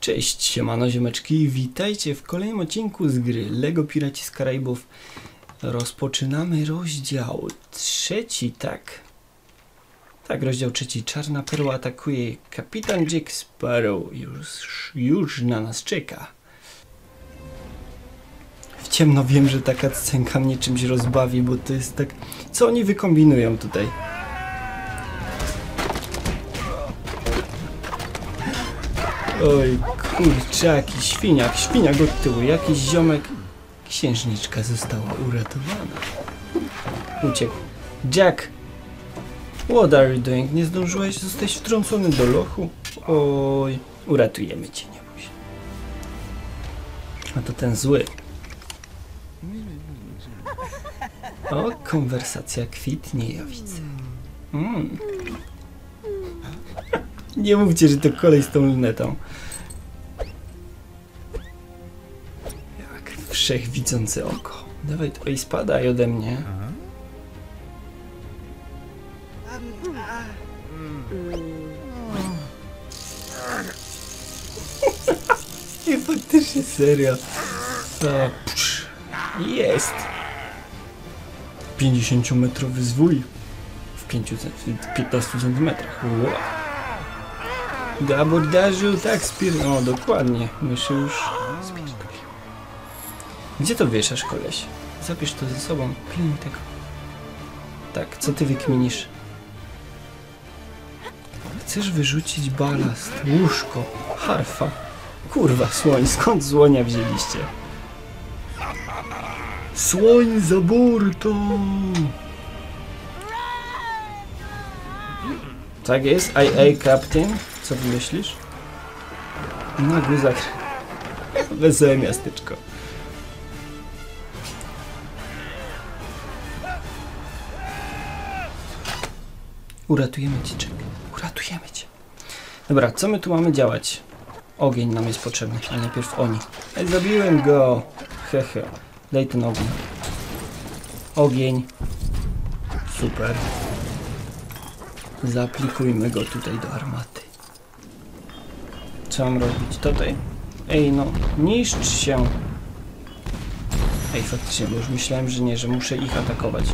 Cześć, siemano ziomeczki, witajcie w kolejnym odcinku z gry LEGO Piraci z Karaibów. Rozpoczynamy rozdział trzeci, tak? Tak, rozdział trzeci. Czarna perła atakuje. Kapitan Jack Sparrow już, już na nas czeka. W ciemno wiem, że taka scenka mnie czymś rozbawi, bo to jest tak... Co oni wykombinują tutaj? Oj, kurczaki, świniak, świniak od tyłu, jakiś ziomek. Księżniczka została uratowana. Uciekł. Jack! What are you doing? Nie zdążyłeś? Zostałeś wtrącony do lochu? Oj, uratujemy cię, nie bój się. A to ten zły. O, konwersacja kwitnie, ja widzę. Mm. Nie mówcie, że to kolej z tą lunetą. Jak wszechwidzące oko. Dawaj, to i spadaj ode mnie. Nie, faktycznie serio. O, psz. Jest. 50-metrowy zwój. W 5 cen- w 15 centymetrach. Wow. Do abordażu, tak, spier... O, dokładnie. Myszy już. Gdzie to wieszasz, koleś? Zabierz to ze sobą. Pilnuj tego. Tak, co ty wykminisz? Chcesz wyrzucić balast, łóżko, harfa. Kurwa, słoń, skąd słonia wzięliście? Słoń za burtą! Tak jest, aj, aj, captain. Co ty myślisz? Na guzach. Wesołe miasteczko. Uratujemy cię, Jack. Uratujemy cię. Dobra, co my tu mamy działać? Ogień nam jest potrzebny, ale najpierw oni. Ej, zabiłem go! Hehe. Daj ten ogień. Ogień. Super. Zaaplikujmy go tutaj do armaty. Co mam robić? Tutaj. Ej, no, niszcz się. Ej, faktycznie, bo już myślałem, że nie, że muszę ich atakować.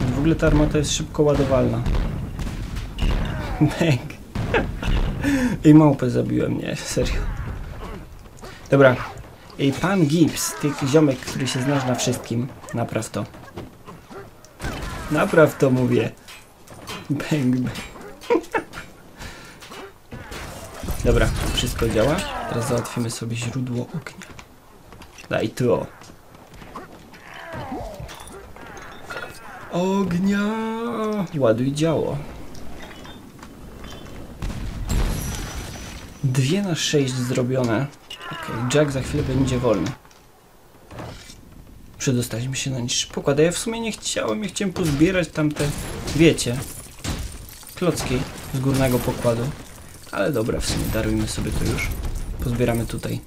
W ogóle ta armata jest szybko ładowalna. Bang. Ej, małpę zabiłem, nie, serio. Dobra. Ej, pan Gibbs, ty ziomek, który się znasz na wszystkim, napraw to. Napraw to mówię. Bang, bang. Dobra, wszystko działa. Teraz załatwimy sobie źródło ognia. Daj to. Ognia! Ładuj działo. Dwie na sześć zrobione. Okej, Jack za chwilę będzie wolny. Przedostaliśmy się na niższy pokład, a ja w sumie nie chciałem, ja chciałem pozbierać tamte, wiecie, klocki z górnego pokładu. Ale dobra, w sumie darujmy sobie to już. Pozbieramy tutaj.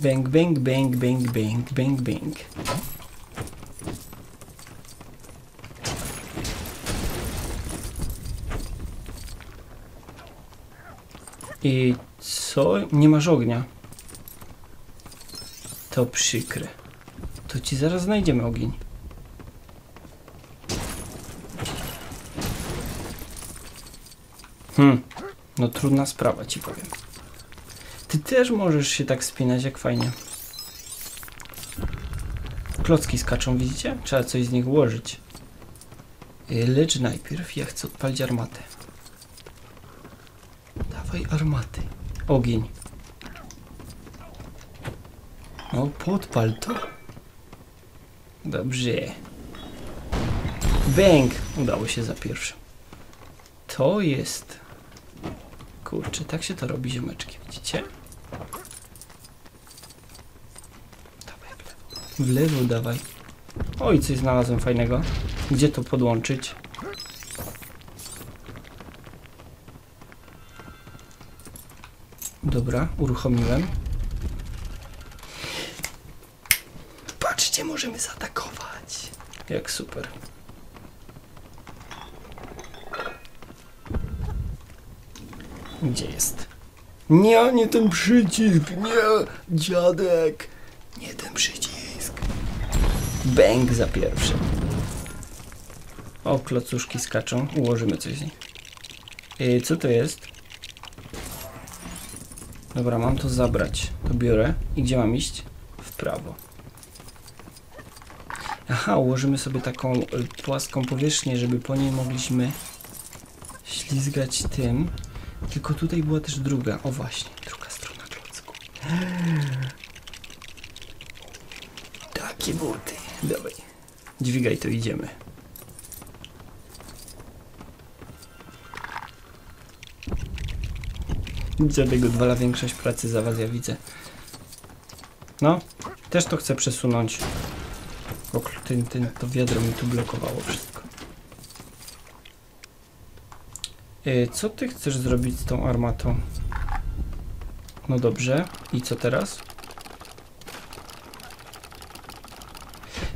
Bang, bang, bang, bang, bang, bang, bang. I co? Nie masz ognia. To przykre. To ci zaraz znajdziemy ogień. Hmm, no trudna sprawa ci powiem. Ty też możesz się tak spinać, jak fajnie. Klocki skaczą, widzicie? Trzeba coś z nich ułożyć. Y, Lecz najpierw ja chcę odpalić armatę. Dawaj armaty. Ogień. No, podpal to. Dobrze. Bang! Udało się za pierwszym. To jest... Kurczę, tak się to robi ziomeczki, widzicie? W lewo. W lewo dawaj. Oj, coś znalazłem fajnego. Gdzie to podłączyć? Dobra, uruchomiłem. Patrzcie, możemy zaatakować. Jak super. Gdzie jest? Nie, nie ten przycisk, nie, dziadek, nie ten przycisk. Bęk za pierwszym. O, klocuszki skaczą, ułożymy coś z nich. Yy, co to jest? Dobra, mam to zabrać. To biorę. I gdzie mam iść? W prawo. Aha, ułożymy sobie taką y, płaską powierzchnię, żeby po niej mogliśmy ślizgać tym. Tylko tutaj była też druga. O właśnie, druga strona klocku. Takie buty. Dawaj. Dźwigaj, to idziemy. Dziadek odwala większość pracy za was, ja widzę. No, też to chcę przesunąć. Kl- ten, ten, to wiadro mi tu blokowało wszystko. Yy, co ty chcesz zrobić z tą armatą? No dobrze. I co teraz?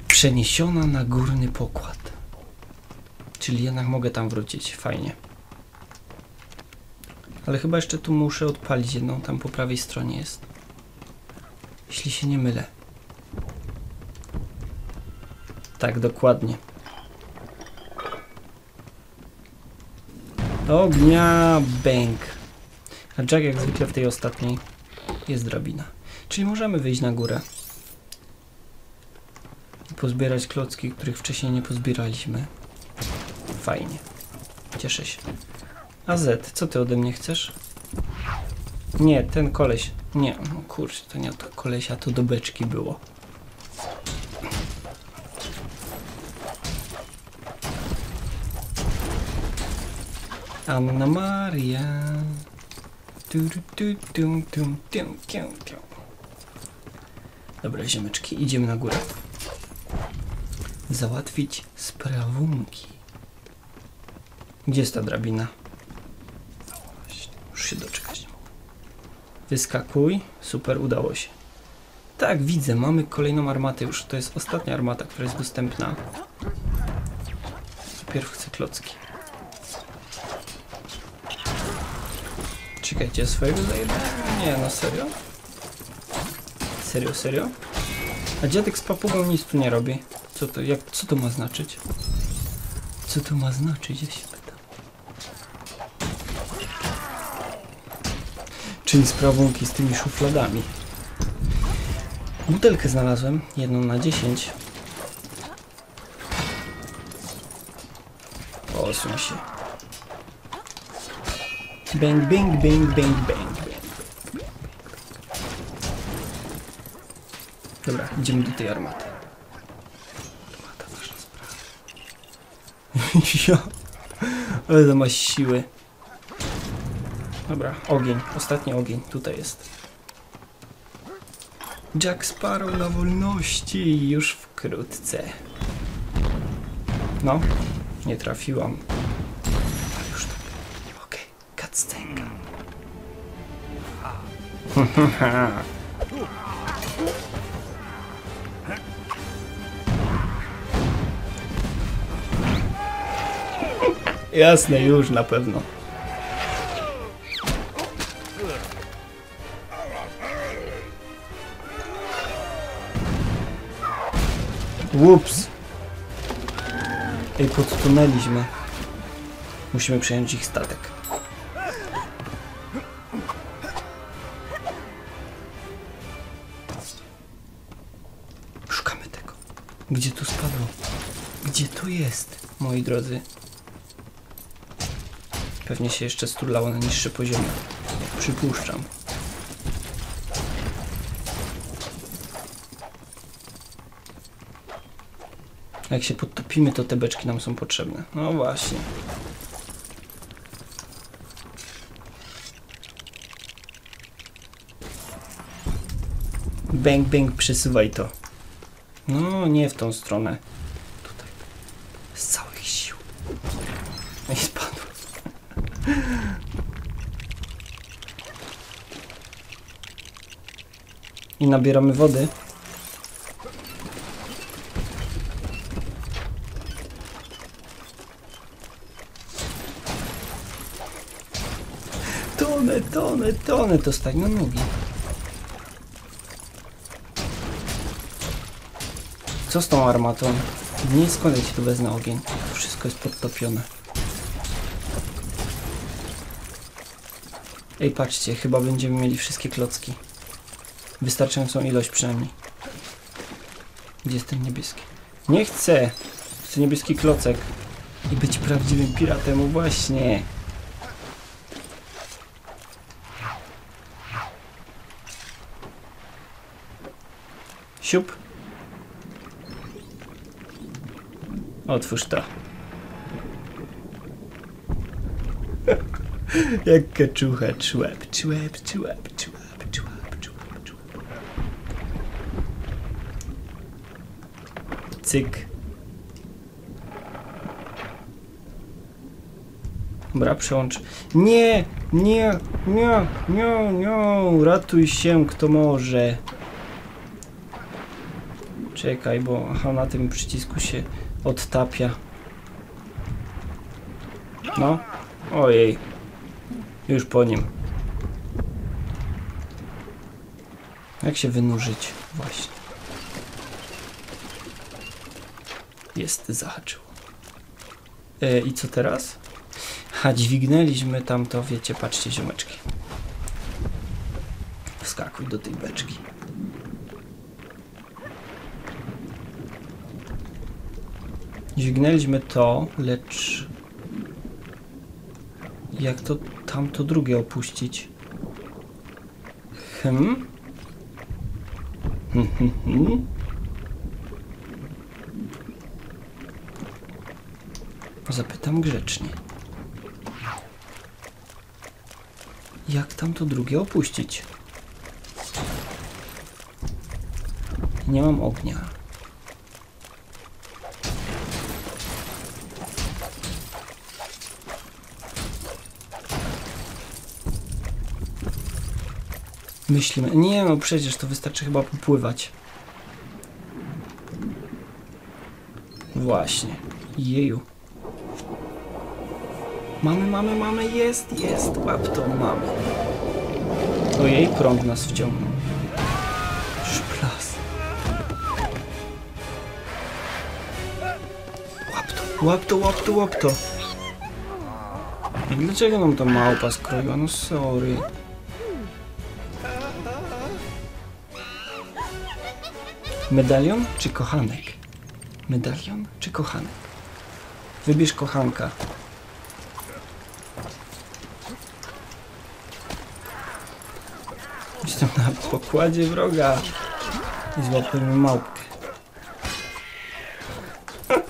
Przeniesiona na górny pokład. Czyli jednak mogę tam wrócić. Fajnie. Ale chyba jeszcze tu muszę odpalić jedną, tam po prawej stronie jest. Jeśli się nie mylę. Tak, dokładnie. Ognia bęk. A Jack jak zwykle w tej ostatniej jest drabina. Czyli możemy wyjść na górę. I pozbierać klocki, których wcześniej nie pozbieraliśmy. Fajnie. Cieszę się. A Z, co ty ode mnie chcesz? Nie, ten koleś. Nie, no kurczę, to nie to kolesia, to do beczki było. Anna Maria. Tu, tu, tu. Dobra, ziomeczki, idziemy na górę. Załatwić sprawunki. Gdzie jest ta drabina? Już się doczekać. Wyskakuj. Super, udało się. Tak, widzę, mamy kolejną armatę już. To jest ostatnia armata, która jest dostępna. Najpierw chcę klocki. Ja swojego zajebałem? Nie, no serio? Serio, serio? A dziadek z papugą nic tu nie robi. Co to, jak, co to ma znaczyć? Co to ma znaczyć, ja się pytam. Czyli sprawunki z tymi szufladami. Butelkę znalazłem, jedną na 10. Osuń się. Bang, bang, bang, bang, bang. Dobra, idziemy do tej armaty. Armata, ważna sprawa. ale to ma siły. Dobra, ogień, ostatni ogień, tutaj jest. Jack Sparrow na wolności już wkrótce. No, nie trafiłam. Jasne, już na pewno. Ups. Ej, podtonęliśmy. Musimy przejąć ich statek. Gdzie tu spadło? Gdzie to jest, moi drodzy? Pewnie się jeszcze sturlało na niższe poziomy. Przypuszczam. Jak się podtopimy, to te beczki nam są potrzebne. No właśnie. Bang, bang, przesuwaj to. No, nie w tą stronę. Tutaj. Z całych sił. I spadło. I nabieramy wody. To tonę, tonę, tonę, to stań na nogi. Co z tą armatą? Nie skąd ja ci tu wezmę ogień. Wszystko jest podtopione. Ej, patrzcie, chyba będziemy mieli wszystkie klocki. Wystarczającą ilość przynajmniej. Gdzie jest ten niebieski? Nie chcę! Chcę niebieski klocek. I być prawdziwym piratem, właśnie. Siup. Otwórz to. Jak kaczucha, człep, człep, człep, człep, człep, człep, człep. Cyk. Dobra, przełącz. Nie, nie, nie, nie, nie, ratuj się kto może. Czekaj, bo aha, na tym przycisku się odtapia. No, ojej. Już po nim. Jak się wynurzyć? Właśnie. Jest, zahaczyło. E, I co teraz? Ha, dźwignęliśmy tam to, wiecie, patrzcie, ziomeczki. Wskakuj do tej beczki. Dźwignęliśmy to, lecz... Jak to tamto drugie opuścić? Hmm? Zapytam grzecznie. Jak tam to drugie opuścić? Nie mam ognia. Myślimy. Nie no, przecież to wystarczy chyba popływać. Właśnie. Jeju. Mamy, mamy, mamy, jest, jest, łap to, mamy. Ojej, prąd nas wciągnął. Szplas. Łap to, łap to, łap to, łap to. Dlaczego nam ta małpa skroiła? No sorry. Medalion czy kochanek? Medalion czy kochanek? Wybierz kochanka. Jestem na pokładzie wroga. I złapiemy małpkę.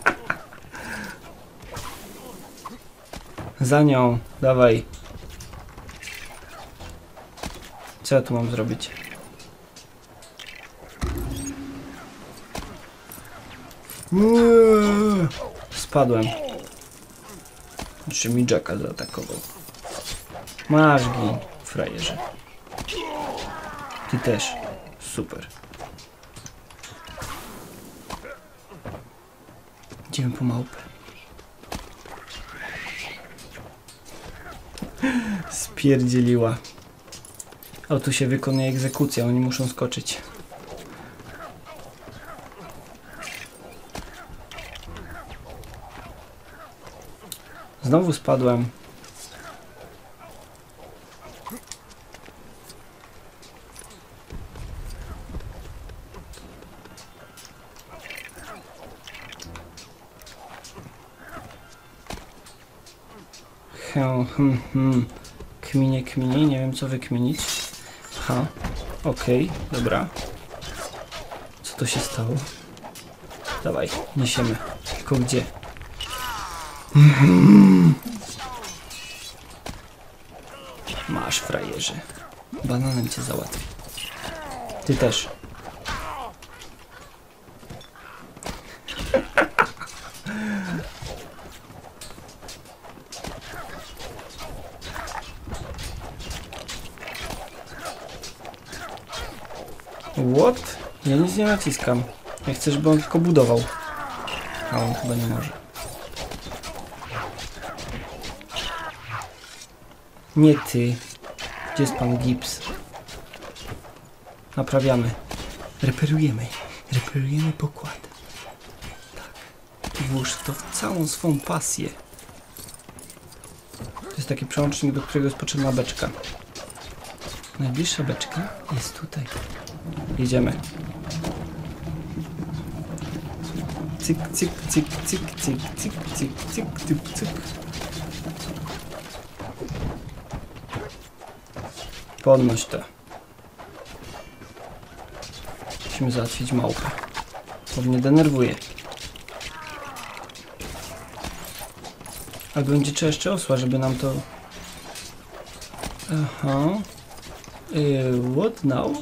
Za nią, dawaj. Co ja tu mam zrobić? Nie. Spadłem. Czy mi Jacka zaatakował? Masz gin, frajerze. Ty też. Super. Idziemy po małpę. Spierdzieliła. O, tu się wykonuje egzekucja, oni muszą skoczyć. Znowu spadłem. Hm, hm, hm. Kminie, kminie, nie wiem co wykminić. Ha, okej, dobra. Co to się stało? Dawaj, niesiemy. Tylko gdzie? Masz frajerze. Bananem cię załatwi. Ty też. What? Ja nic nie naciskam. Ja chcę, żeby on tylko budował. A on chyba nie może. Nie ty. Gdzie jest pan Gibbs? Naprawiamy. Reperujemy. Reperujemy pokład. Tak. Włóż to w całą swą pasję. To jest taki przełącznik, do którego jest potrzebna beczka. Najbliższa beczka jest tutaj. Jedziemy. Cyk, cyk, cyk, cyk, cyk, cyk, cyk, cyk, cyk, cyk. Podnoś to. Musimy załatwić małpę. To mnie denerwuje. Ale będzie trzeba jeszcze osła, żeby nam to... Aha. Yy, what now?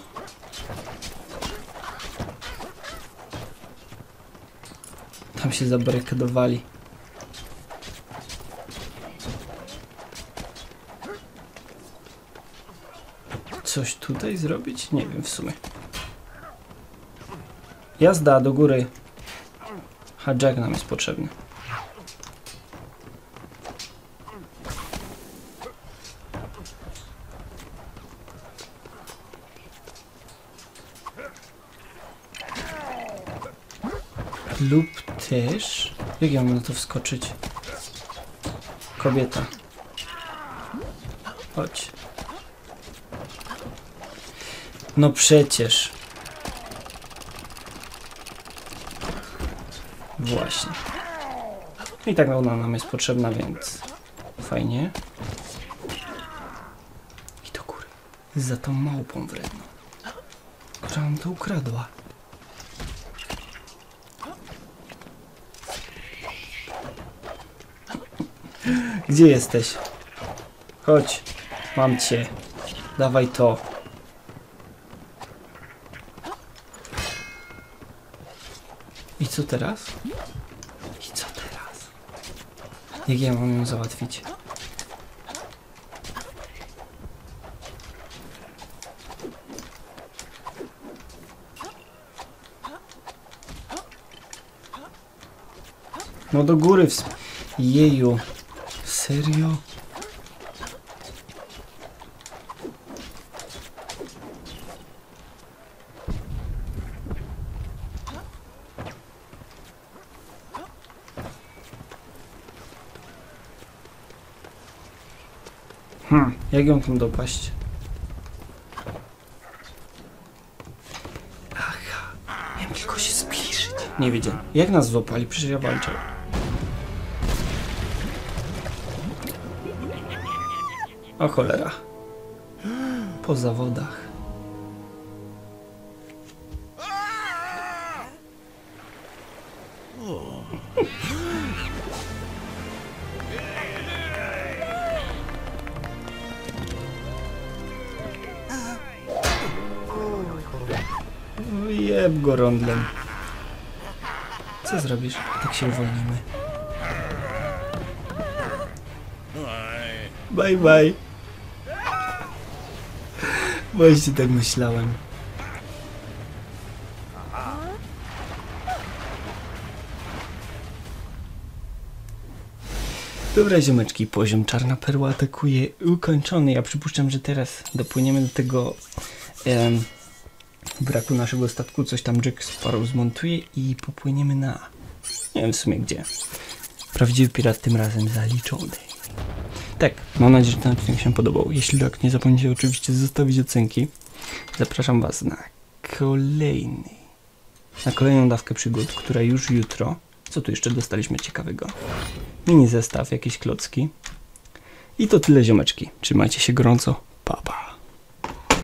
Tam się zabarykadowali. Coś tutaj zrobić? Nie wiem w sumie. Jazda do góry. Ha, Jack nam jest potrzebny. Lub też... Jak ja mam na to wskoczyć? Kobieta. Chodź. No przecież. Właśnie. I tak ona nam jest potrzebna, więc fajnie. I do góry. Za tą małpą wredną. Która nam to ukradła. Gdzie jesteś? Chodź. Mam cię. Dawaj to. Co teraz? I co teraz? Jak ja mam ją załatwić? No do góry ws... Jeju. Serio? Hmm, jak ją tam dopaść? Aha, miałem tylko się zbliżyć. Nie wiedziałem. Jak nas złapali? Przecież ja walczę. O cholera. Po zawodach. Jeb go. Co zrobisz? Tak się uwolnimy. Bye bye. Właśnie tak myślałem. Dobra ziomeczki, poziom czarna perła atakuje ukończony. Ja przypuszczam, że teraz dopłyniemy do tego em, braku naszego statku. Coś tam Jack Sparrow zmontuje i popłyniemy na... Nie wiem w sumie gdzie. Prawdziwy pirat tym razem zaliczony. Tak, mam nadzieję, że ten odcinek się podobał. Jeśli tak, nie zapomnijcie oczywiście zostawić ocenki. Zapraszam Was na kolejny, na kolejną dawkę przygód, która już jutro. Co tu jeszcze dostaliśmy ciekawego? Mini zestaw, jakieś klocki. I to tyle ziomeczki. Trzymajcie się gorąco. Pa, pa.